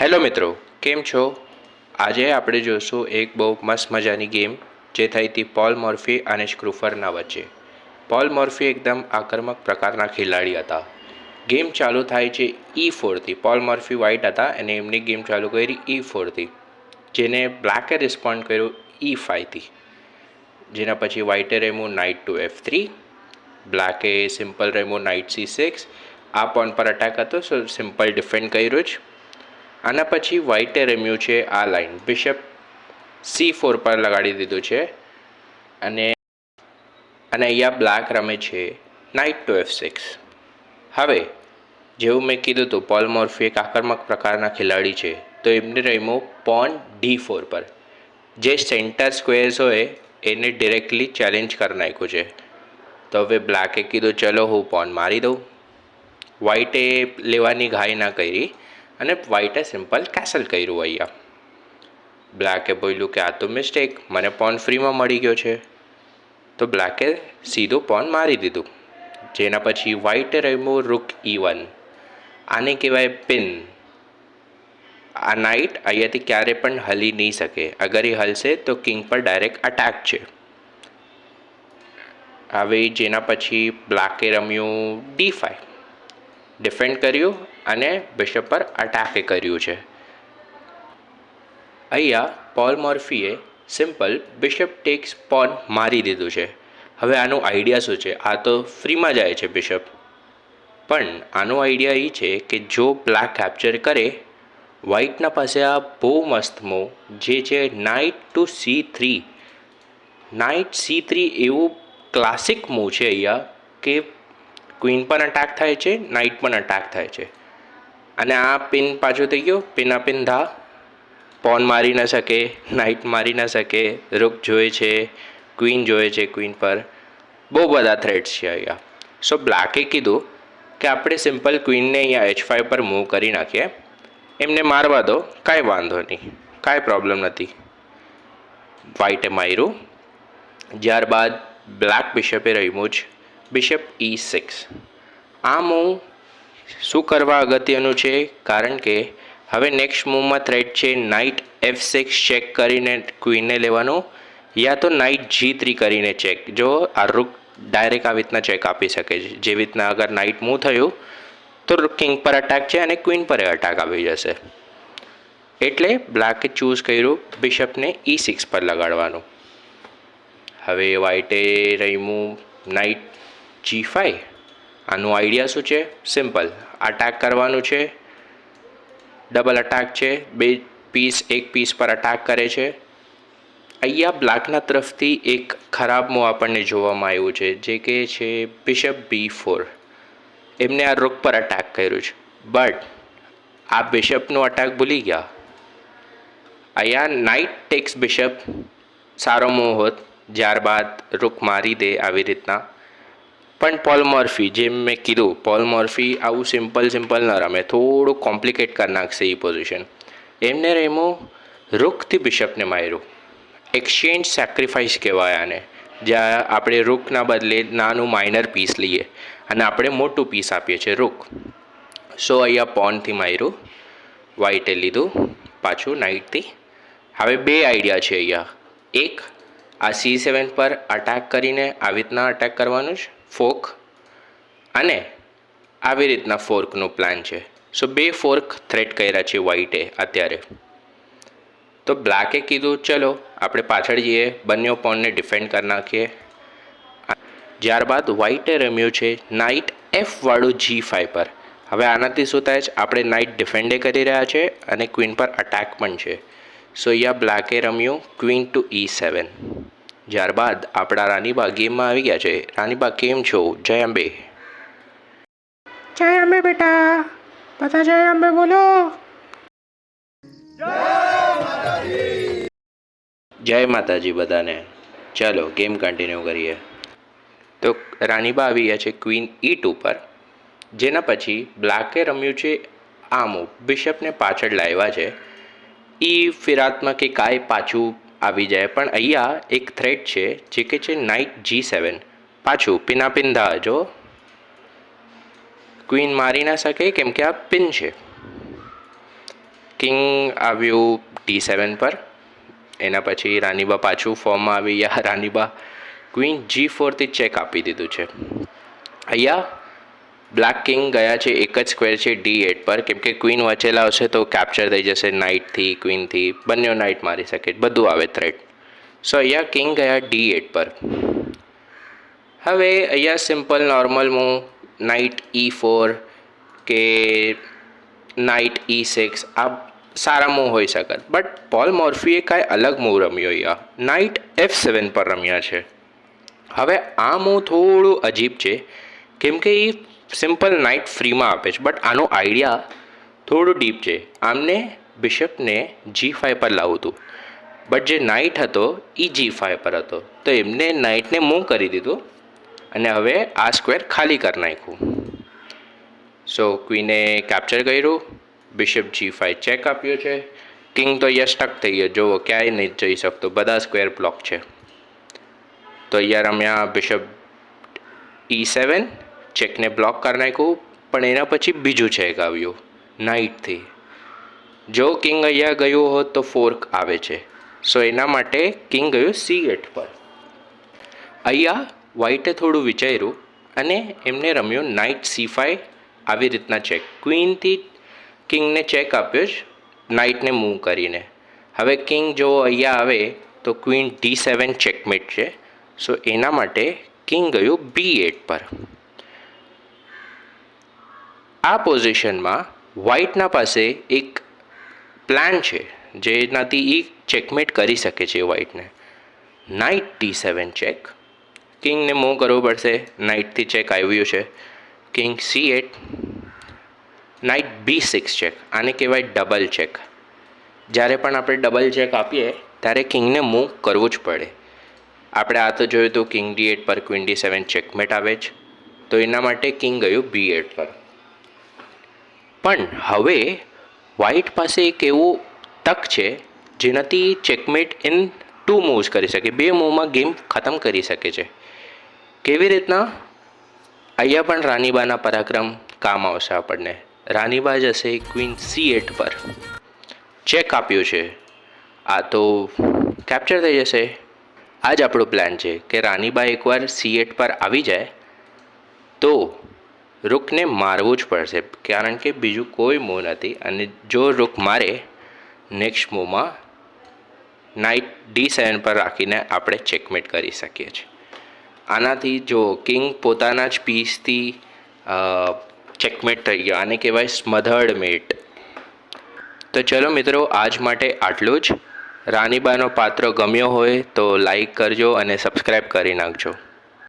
Hello મિત્રો, કેમ છો? આજે આપણે જોઈશું એક બહુ મસ્ત મજાની ગેમ જે થઈ હતી પોલ મોર્ફી અને સ્ક્રુફરના વચ્ચે. પોલ મોર્ફી એકદમ આક્રમક પ્રકારના ખેલાડી હતા. ગેમ ચાલુ થાય છે ઈ ફોરથી. પોલ મોર્ફી વ્હાઇટ હતા અને એમની ગેમ ચાલુ કરી ઈ ફોરથી. જેને બ્લેકે રિસ્પોન્ડ કર્યું ઈ ફાઈવથી. જેના પછી વ્હાઇટે રેમું નાઇટ ટુ એફ થ્રી બ્લેકે સિમ્પલ રેમું નાઇટ સી સિક્સ આ પોન પર અટેક હતો સો સિમ્પલ ડિફેન્ડ કર્યું જ. આના પછી વ્હાઇટે રમ્યું છે આ લાઈન બિશપ સી ફોર પર લગાડી દીધું છે. અને અને અહીંયા બ્લેક રમે છે નાઇટ ટુ એફ સિક્સ હવે, જેવું મેં કીધું હતું પોલ મોર્ફી એક આક્રમક પ્રકારના ખેલાડી છે, તો એમને રમ્યું પોન ડી ફોર પર. જે સેન્ટર સ્ક્વેર્સ હોય, એને ડિરેક્ટલી ચેલેન્જ કરી નાખ્યું છે. તો હવે બ્લેકે કીધું, ચલો હું પોન મારી દઉં. વ્હાઇટે લેવાની ઘાઈ ના કરી. અને વ્હાઇટે સિમ્પલ કેસલ કર્યું અહીંયા. બ્લેકે બોલ્યું કે આ તો મિસ્ટેક મને પોન ફ્રીમાં મળી ગયો છે. તો બ્લેકે સીધું પોન મારી દીધું. જેના પછી વ્હાઇટે રમ્યું રૂક ઈ વન આને કહેવાય પિન આ નાઇટ અહીંયાથી ક્યારે પણ હલી નહીં શકે. અગર એ હલશે તો કિંગ પર ડાયરેક્ટ અટેક છે. હવે જેના પછી બ્લેકે રમ્યું ડી ફાઈવ ડિફેન્ડ કર્યું અને બિશપ પર અટેકે કર્યું છે. અહીંયા પોલ મોર્ફીએ સિમ્પલ બિશપ ટેક્સ પોન મારી દીધું છે. હવે આનું આઈડિયા શું છે? આ તો ફ્રીમાં જાય છે બિશપ પણ આનો આઈડિયા એ છે કે જો બ્લેક કેપ્ચર કરે વ્હાઇટના પાસે આ બહુ મસ્ત મૂવ જે છે knight to C three knight C three એવું ક્લાસિક મૂવ છે અહીંયા કે ક્વીન પણ અટેક થાય છે નાઇટ પણ અટેક થાય છે. અને આ પિન પાછું થઈ ગયું. પિના પિન ધા. પોન મારી ન શકે નાઇટ મારી ન શકે રૂક જોઈએ છે ક્વીન જોઈએ છે ક્વીન પર. બહુ બધા થ્રેડ્સ છે અહીંયા. સો બ્લેકે કીધું કે આપણે સિમ્પલ ક્વીનને અહીંયા એચ ફાઇવ પર મૂવ કરી નાખીએ. એમને મારવા દો, કાંઈ વાંધો નહીં, કાંઈ પ્રોબ્લેમ નથી. વ્હાઇટે માર્યું. ત્યારબાદ બ્લેક બિશપે રમ્યું જ બિશપ ઈ સિક્સ આ મૂવ શું કરવા અગત્યનું છે? કારણ કે હવે નેક્સ્ટ મૂવમાં થ્રેડ છે નાઇટ એફ સિક્સ ચેક કરીને ક્વીનને લેવાનું, યા તો નાઇટ જી થ્રી કરીને ચેક જો આ રૂક ડાયરેક્ટ આવી રીતના ચેક આપી શકે છે. જેવી રીતના અગર નાઇટ મૂવ થયું, તો કિંગ પર અટેક છે અને ક્વીન પર અટેક આવી જશે. એટલે બ્લેકે ચૂઝ કર્યું બિશપને ઈ સિક્સ પર લગાડવાનું. હવે વ્હાઇટે રહીમું નાઇટ જી ફાઈવ આનું આઈડિયા શું છે? સિમ્પલ અટેક કરવાનું છે. ડબલ અટેક છે. બે પીસ એક પીસ પર અટેક કરે છે. અહીંયા બ્લેકના તરફથી એક ખરાબ મૂવ આપણને જોવામાં આવ્યું છે, જે કે છે બિશપ બી ફોર એમને આ રૂક પર અટેક કર્યું છે. બટ આ બિશપનું અટેક ભૂલી ગયા. અહીંયા નાઇટ ટેક્સ બિશપ સારો મૂવ હોત. ત્યારબાદ રૂક મારી દે આવી રીતના. પણ પોલ મોર્ફી જેમ મેં કીધું પોલ મોર્ફી આવું સિમ્પલ સિમ્પલ ન રમે. થોડું કોમ્પ્લિકેટ કરી નાખશે એ પોઝિશન એમને રેમો રૂકથી બિશપને માર્યું. એક્સચેન્જ સેક્રિફાઈસ કહેવાય આને. જ્યાં આપણે રૂકના બદલે નાનું માઇનર પીસ લઈએ અને આપણે મોટું પીસ આપીએ છીએ રૂક. સો અહીંયા પોનથી માર્યું. વ્હાઇટે લીધું. પાછું નાઇટથી હવે બે આઈડિયા છે અહીંયા. એક, આ સી સેવન પર અટેક કરીને આવી રીતના અટેક કરવાનું જ ફોર્ક અને આવી રીતના ફોર્કનો પ્લાન છે. સો બે ફોર્ક થ્રેટ કર્યા છે વ્હાઈટે અત્યારે. તો બ્લેકે કીધું, ચલો, આપણે પાછળ જઈએ, બંને પોનને ડિફેન્ડ કરી નાખીએ. ત્યારબાદ વ્હાઇટે રમ્યું છે નાઇટ એફ વાળું જી ફાઈવ પર. હવે આનાથી શું થાય છે? આપણે નાઇટ ડિફેન્ડે કરી રહ્યા છે અને ક્વીન પર અટેક પણ છે. સો અહીંયા બ્લેકે રમ્યું ક્વીન ટુ ઈ સેવન ત્યારબાદ આપણા રાનીબા ગેમમાં આવી ગયા છે. રાનીબા કેમ છો? જય અંબે. જય અંબે બેટા. બધા જય અંબે બોલો. જય માતાજી. બધાને. ચાલો ગેમ કન્ટિન્યુ કરીએ. તો રાનીબા આવી ગયા છે ક્વીન ઈ ટુ પર જેના પછી બ્લેકે રમ્યું છે આ મૂવ બિશપને પાછળ લાવ્યા છે. ઈ ફિરાતમાં કે કાંઈ પાછું આવી જાય. પણ અહીંયા એક થ્રેડ છે, જે કે છે નાઇટ જી સેવન પાછું પિનાપિંધા જો. ક્વીન મારી ના શકે, કેમ કે આ પિન છે. કિંગ આવ્યું ટી સેવન પર. એના પછી રાનીબા પાછું ફોર્મમાં આવી યા રાનીબા ક્વીન જી ફોરથી ચેક આપી દીધું છે. અહીંયા બ્લેક કિંગ ગયા છે એક જ સ્ક્વેર છે ડી એટ પર. કેમ કે ક્વીન વચેલા હશે તો કેપ્ચર થઈ જશે નાઇટથી ક્વીનથી બંને નાઇટ મારી શકે. બધું આવે થ્રેટ સો અહીંયા કિંગ ગયા ડી એટ પર. હવે અહીંયા સિમ્પલ નોર્મલ હું નાઇટ ઈ ફોર કે નાઇટ ઈ સિક્સ આ સારા મૂવ હોઈ શકે. બટ પોલ મોર્ફીએ કાંઈ અલગ મૂવ રમ્યો અહીંયા. નાઇટ એફ સેવન પર રમ્યા છે. હવે આ મૂવ થોડું અજીબ છે. કેમ કે એ સિમ્પલ નાઇટ ફ્રીમાં આપે છે. બટ આનો આઈડિયા થોડું ડીપ છે. આમને બિશપને જી ફાઈવ પર લાવવું હતું. બટ જે નાઇટ હતો એ જી ફાઈવ પર હતો. તો એમને નાઇટને મૂવ કરી દીધું અને હવે આ સ્ક્વેર ખાલી કરી નાખ્યું. સો ક્વીને કેપ્ચર કર્યું. બિશપ જી ફાઈવ ચેક આપ્યો છે. કિંગ તો અહીંયા સ્ટક થઈ ગયો. જુઓ, ક્યાંય નહીં જઈ શકતો. બધા સ્ક્વેર બ્લોક છે. તો અહીંયા રમ્યા બિશપ ઈ સેવન ચેકને બ્લોક કરી નાખ્યું, પણ એના પછી બીજું ચેક આવ્યું, નાઇટથી. જો કિંગ અહીંયા ગયું હોત તો ફોર્ક આવે છે. સો એના માટે કિંગ ગયું સી એટ પર. અહીંયા વ્હાઇટે થોડું વિચાર્યું અને એમને રમ્યો નાઇટ સી ફાઈવ આવી રીતના ચેક. ક્વીનથી કિંગને ચેક આપ્યો જ, નાઇટને મૂવ કરીને. હવે કિંગ જો અહીંયા આવે તો ક્વીન ડી સેવન ચેકમેટ છે. સો એના માટે કિંગ ગયું બી એટ પર. આ પોઝિશનમાં વ્હાઇટના પાસે એક પ્લાન છે, જેનાથી એ ચેકમેટ કરી શકે છે વ્હાઇટને. Knight T seven check. કિંગને move કરવું પડશે. નાઇટથી ચેક આવ્યું છે. King C eight. Knight B six check. આને કહેવાય ડબલ ચેક. જ્યારે પણ આપણે ડબલ ચેક આપીએ, ત્યારે કિંગને મૂવ કરવું જ પડે. આપણે આ તો જોયું હતું કિંગ ડી એટ પર ક્વિન ડી સેવન ચેકમેટ આવે જ. તો એના માટે કિંગ ગયું બી એટ પર. પણ હવે વ્હાઇટ પાસે એક એવું તક છે જેનાથી ચેકમેટ ઇન ટુ મૂવ્સ કરી શકે. બે મૂવમાં ગેમ ખતમ કરી શકે છે. કેવી રીતના? અહીંયા પણ રાનીબાના પરાક્રમ કામ આવશે આપણને. રાનીબા જશે ક્વીન સી એટ પર. ચેક આપ્યું છે. આ તો કેપ્ચર થઈ જશે. આ જ આપણો પ્લાન છે કે રાનીબા એકવાર સી એટ પર આવી જાય તો રૂકને મારવું જ પડશે, કારણ કે બીજું કોઈ મૂવ નથી. અને જો રૂખ મારે નેક્સ્ટ મૂવમાં નાઇટ ડી સેવન પર રાખીને આપણે ચેકમેટ કરી શકીએ છીએ. આનાથી જો કિંગ પોતાના જ પીસથી ચેકમેટ થઈ ગયો, આને કહેવાય સ્મધર્ડ મેટ તો ચલો મિત્રો, આજ માટે આટલું જ. રાનીબાનો પાત્ર ગમ્યો હોય તો લાઈક કરજો અને સબસ્ક્રાઈબ કરી નાખજો.